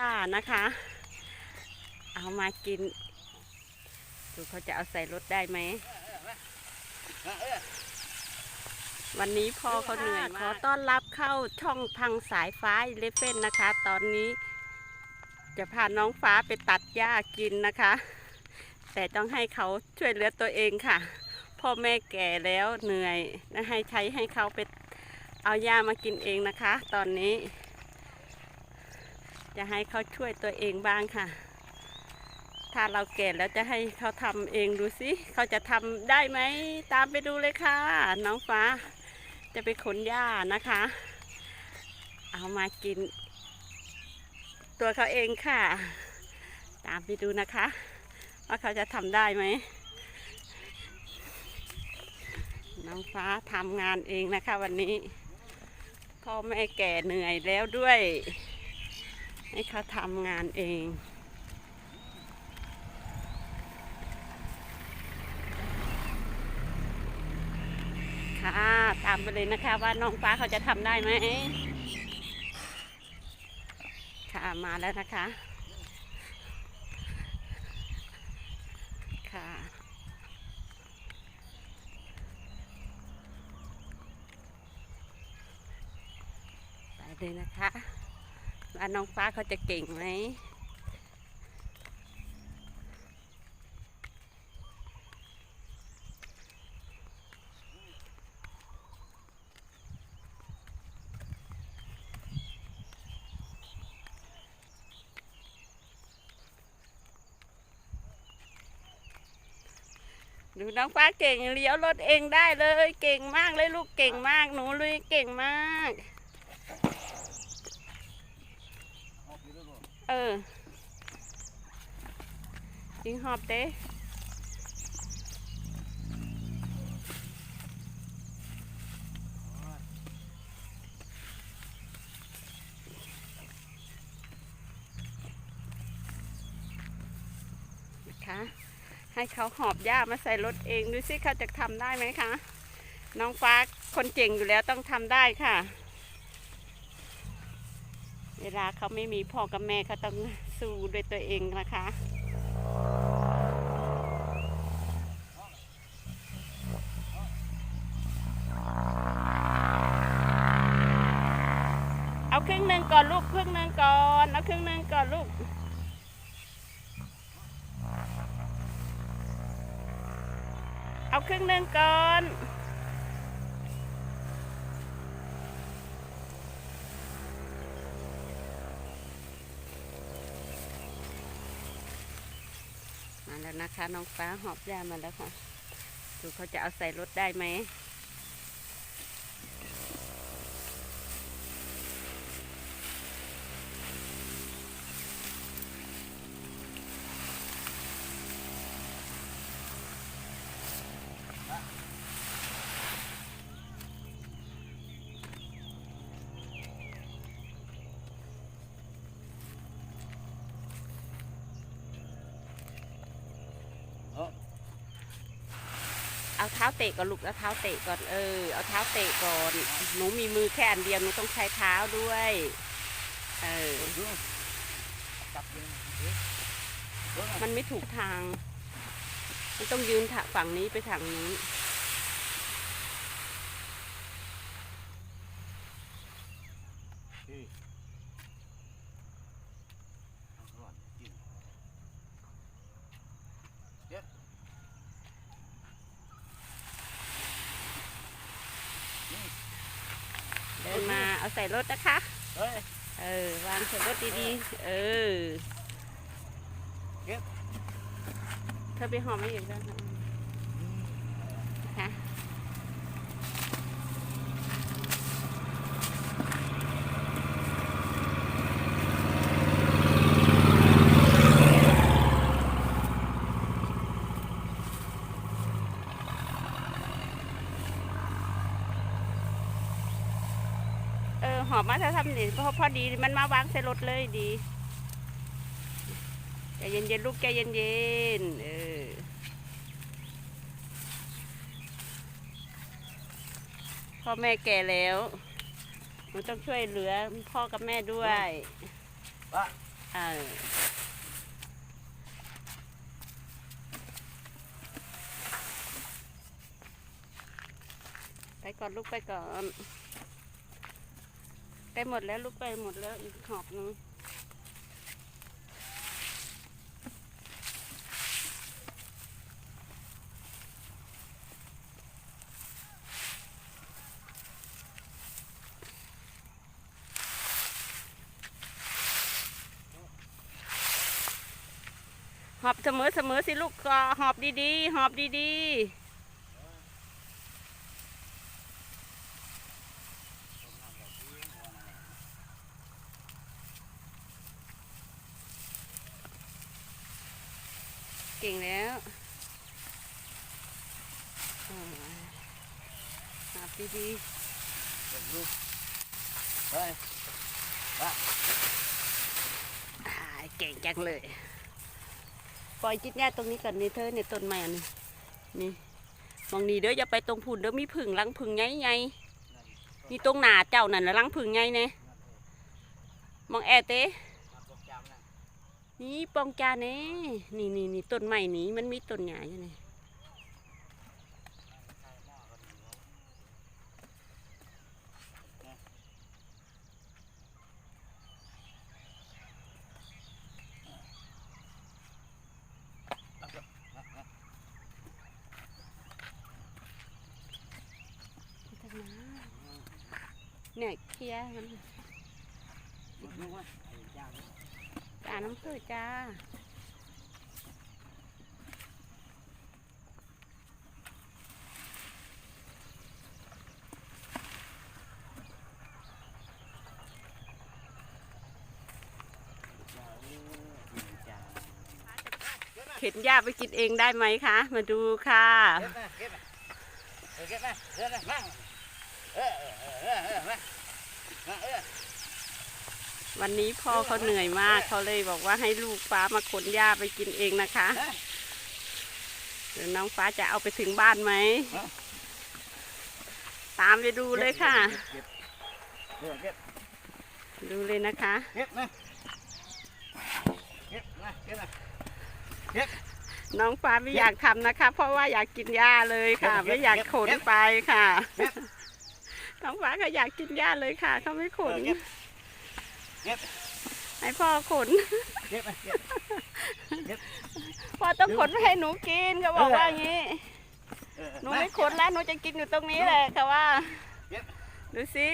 ย่านะคะ เอามากิน ดูเขาจะเอาใส่รถได้ไหม วันนี้พ่อเขาเหนื่อยมากขอต้อนรับเข้าช่องทางสายฟ้าเลเฟนนะคะ ตอนนี้ จะพาน้องฟ้าไปตัดหญ้ากินนะคะ แต่ต้องให้เขาช่วยเหลือตัวเองค่ะ พ่อแม่แก่แล้วเหนื่อยนะให้ใช้ให้เขาไปเอาหญ้ามากินเองนะคะ ตอนนี้ จะให้เขาช่วยตัวเองบ้างค่ะ ถ้าเราแก่แล้วจะให้เขาทำเองดูสิเขาจะทำได้ไหมตามไปดูเลยค่ะ น้องฟ้า จะไปขนหญ้านะคะ เอามากิน ตัวเขาเองค่ะ ตามไปดูนะคะ ว่าเขาจะทำได้ไหมน้องฟ้าทำงานเองนะคะวันนี้พ่อแม่แก่เหนื่อยแล้วด้วย ให้เขาทำงานเองค่ะตามไปเลยนะคะว่าน้องฟ้าเขาจะทำได้ไหมค่ะมาแล้วนะคะ ค่ะ ไปเลยนะคะ ว่าน้องฟ้าเขาจะเก่งไหมดูน้องฟ้าเก่งเลี้ยวรถเองได้เลย เก่งมากเลยลูกเก่งมากหนูลุยเก่งมาก เออยิงหอบเด้นะคะให้เขาหอบหญ้ามาใส่รถเองดูสิเขาจะทำได้ไหมคะ น้องฟ้าคนเก่งอยู่แล้วต้องทำได้ค่ะ เวลาเขาไม่มีพ่อกับแม่เขาต้องสู้ด้วยตัวเองนะคะเอาครึ่งหนึ่งก่อนลูกครึ่งหนึ่งก่อนเอาครึ่งหนึ่งก่อนลูกเอาครึ่งหนึ่งก่อน แล้วนะคะ น้องฟ้าหอบยามาแล้วค่ะ ดูเขาจะเอาใส่รถได้ไหม ท้าเตะก่อนลูกเอาเท้าเตะก่อนเออเอาเท้าเตะก่อนหนูมีมือแค่อันเดียวหนูต้องใช้เท้าด้วยเออมันไม่ถูกทาง มันต้องยืนฝั่งนี้ไปทางนู้น เดินมาเอา ใส่รถนะคะเฮ้ยเออ วางใส่รถดีๆ เออเก็บเธอไปหอมไม่อีกแล้วนะคะ เออ หอมมาถ้าทำนี่พอพอดีมันมาวางใส่รถเลยดีใจเย็นๆลูกใจเย็นๆเออพ่อแม่แก่แล้วมันต้องช่วยเหลือพ่อกับแม่ด้วยว่าเออไปก่อนลูกไปก่อน ใกล้หมดแล้วลูกไปหมดแล้วอีกหอบหนึงหอบเสมอเสมอสิลูกหอบดีๆ หอบดีๆ เก่งแล้วอ่าหอบดีเดี๋ยวดูเฮ้ยๆอ่าเก่งจังเลย ปล่อยจิตแย่ตรงนี้ก่อนนี่เธอในต้นไม้อันนี้นี่มองนี่เด้ออย่าไปตรงผุนเด้อมีผึ่งรังผึ่งไงไงนี่ตรงหนาเจ้านั่นละรังผึ่งไงเนี่ยมองแอเต้มาตกจำนะ นี่ปองจาเน่นี่นี่นี่ต้นไม้นี้มันมีต้นใหญ้าอยู่นี่เนี่ยเคลียร์มันดูว่าไอ้เจ้านี่ จ้านน้ำผึ้งจ้าเจ้านี่เจ้าเข็นหญ้าไปกินเองได้ไหมคะ มาดูค่ะ เก็บมาเก็บมาเก็บมาเดินมาเออเออเออมาเออ วันนี้พ่อเขาเหนื่อยมาก เขาเลยบอกว่าให้ลูกฟ้ามาขนหญ้าไปกินเองนะคะฮะเดี๋ยวน้องฟ้าจะเอาไปถึงบ้านไหมฮะตามไปดูเลยค่ะเก็บเออเก็บดูเลยนะคะเก็บมาเก็บมาเก็บมาน้องฟ้าไม่อยากทำนะคะ เพราะว่าอยากกินหญ้าเลยค่ะเก็บไม่อยากเก็บขนเก็บไปค่ะเก็บน้องฟ้าก็อยากกินหญ้าเลยค่ะเขาไม่ขน ให้พ่อขนเก็บมาเก็บพ่อต้องขนไปให้หนูกินเขาบอกเออว่าอย่างนี้เออหนูไม่ขนแล้วหนูจะกินอยู่ตรงนี้แหละค่ะว่าเก็บดูสิ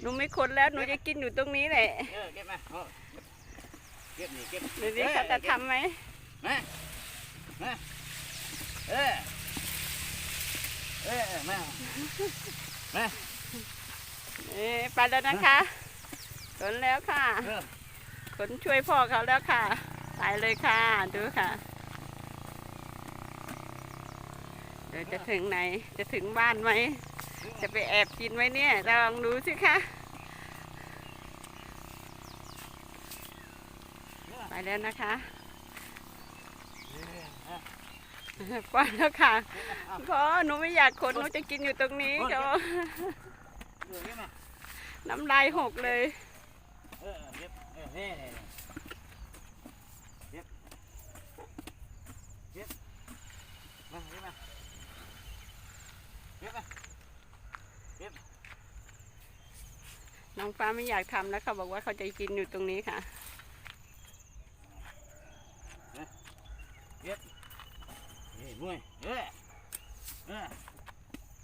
หนูไม่ขนแล้วหนูจะกินอยู่ตรงนี้แหละเออเก็บมาเอาเก็บนี่เก็บดูสิเขาจะทำไหมมามาเออเออมามาเอ๊ะไปแล้วนะคะ ขนแล้วค่ะเออขนช่วยพ่อเขาแล้วค่ะไปเลยค่ะดูค่ะ เดี๋ยวจะถึงไหนจะถึงบ้านไหม จะไปแอบกินไหมเนี่ยลองดูสิคะไปแล้วนะคะไปแล้วค่ะพ่อหนูไม่อยากขนหนูจะกินอยู่ตรงนี้เขาเออเก็บมาน้ำลายหกเลยเออ เก็บเออเฮ้เก็บเก็บมาเก็บมาเก็บน้องฟ้าไม่อยากทำแล้วเขาบอกว่าเขาจะกินอยู่ตรงนี้ค่ะเฮ้ยมวยเออเออ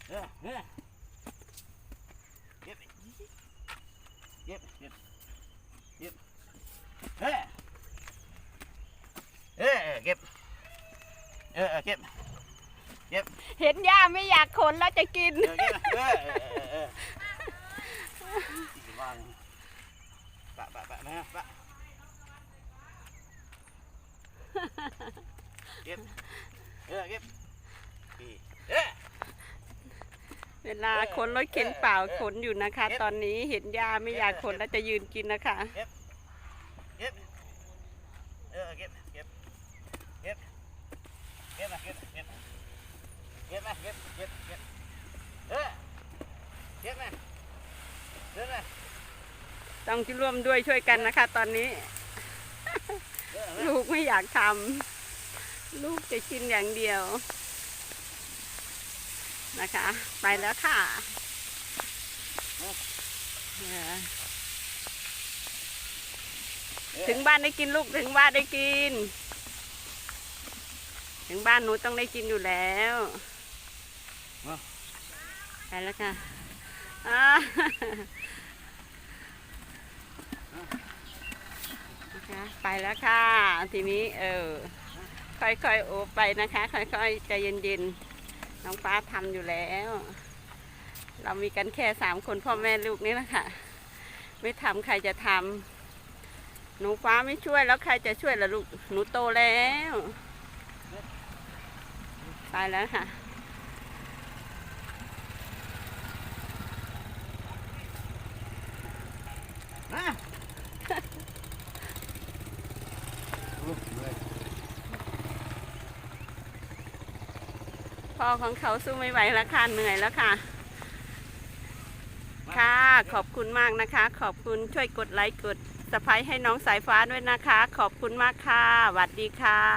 เออเออเก็บเก็บเก็บเก็บ เออเออเก็บ เออเก็บ เห็นย่าไม่อยากขนแล้วจะกิน เออเก็บเออเออเออว่างปะปะปะมาปะเก็บ เออเก็บเออ เวลาขนรถเข็นเปล่าขนอยู่นะคะ ตอนนี้เห็นย่าไม่อยากขนแล้วจะยืนกินนะคะ เก็บเออเก็บเก็บเก็บเก็บมาเก็บเก็บเก็บมาเก็บเก็บเก็บเออเก็บมาเดินมา ต้องร่วมด้วยช่วยกันนะคะ ตอนนี้เเออเออลูกไม่อยากทำลูกจะกินอย่างเดียว นะคะ ไปแล้วค่ะเออเออถึงบ้านได้กินลูกถึงบ้านได้กิน ถึงบ้านหนูต้องได้กินอยู่แล้วไปแล้วค่ะอ่า นะไปแล้วค่ะ ทีนี้เออค่อยๆโอบไปนะคะ ค่อยๆใจเย็นๆน้องฟ้าทำอยู่แล้ว เรามีกันแค่สามคนพ่อแม่ลูกนี่แหละค่ะ ไม่ทำใครจะทำหนูฟ้าไม่ช่วยแล้วใครจะช่วยล่ะลูกหนูโตแล้วตายแล้วค่ะมาโอ้ยเมื่อย พ่ อของเขาสู้ไม่ไหวแล้วค่ะเหนื่อยแล้วค่ะ ค่ะ ขอบคุณมากนะคะ ขอบคุณช่วยกดไลค์กดสไครต์ให้น้องสายฟ้าด้วยนะคะ ขอบคุณมากค่ะสวัสดีค่ะ